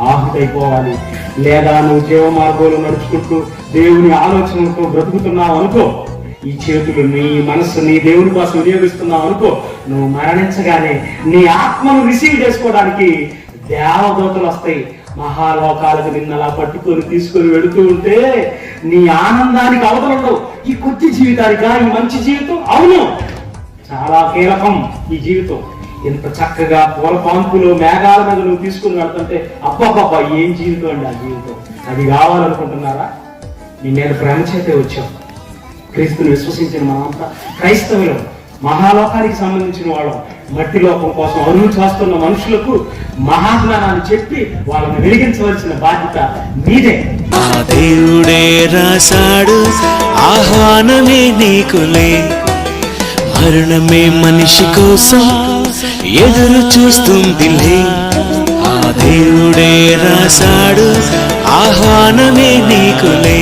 ఆహుతైపోవాలి. లేదా నువ్వు జీవ మార్గంలో నడుచుకుంటూ దేవుని ఆలోచనలతో బ్రతుకుతున్నావు అనుకో ఈ చేతులు నీ మనస్సు నీ దేవుని కోసం వినియోగిస్తున్నావు అనుకో నువ్వు మరణించగానే నీ ఆత్మను రిసీవ్ చేసుకోవడానికి దేవదూతలు వస్తాయి. మహాలోకాలకు నిన్నలా పట్టుకొని తీసుకొని వెళుతూ ఉంటే నీ ఆనందానికి అవతలుండవు ఈ కొద్ది జీవితానికా? ఈ మంచి జీవితం? అవును. చాలా కీలకం ఈ జీవితం. ఇంత చక్కగా పూల పాంపులు మేఘాల మీద నువ్వు తీసుకుని వెళ్తుంటే అబ్బాబ్బా ఏం జీవితం అండి ఆ జీవితం? అది కావాలనుకుంటున్నారా? నీ నేను ప్రేమ చేతే వచ్చాం. క్రీస్తుని విశ్వసించిన మనంతా క్రైస్తవులు మహాలోకానికి సంబంధించిన వాళ్ళం. మట్టి లోకం కోసం అరువు చేస్తున్న మనుషులకు మహాజ్ఞానాన్ని చెప్పి వాళ్ళని వెలిగించవలసిన బాధ్యత మీదే. ఆ దేవుడే రాశాడు ఆహ్వానమే నీకులే. మరణమే మనిషి కోసం ఎదురు చూస్తుందిలే ఆ దేవుడే రాశాడు ఆహ్వానమే నీకులే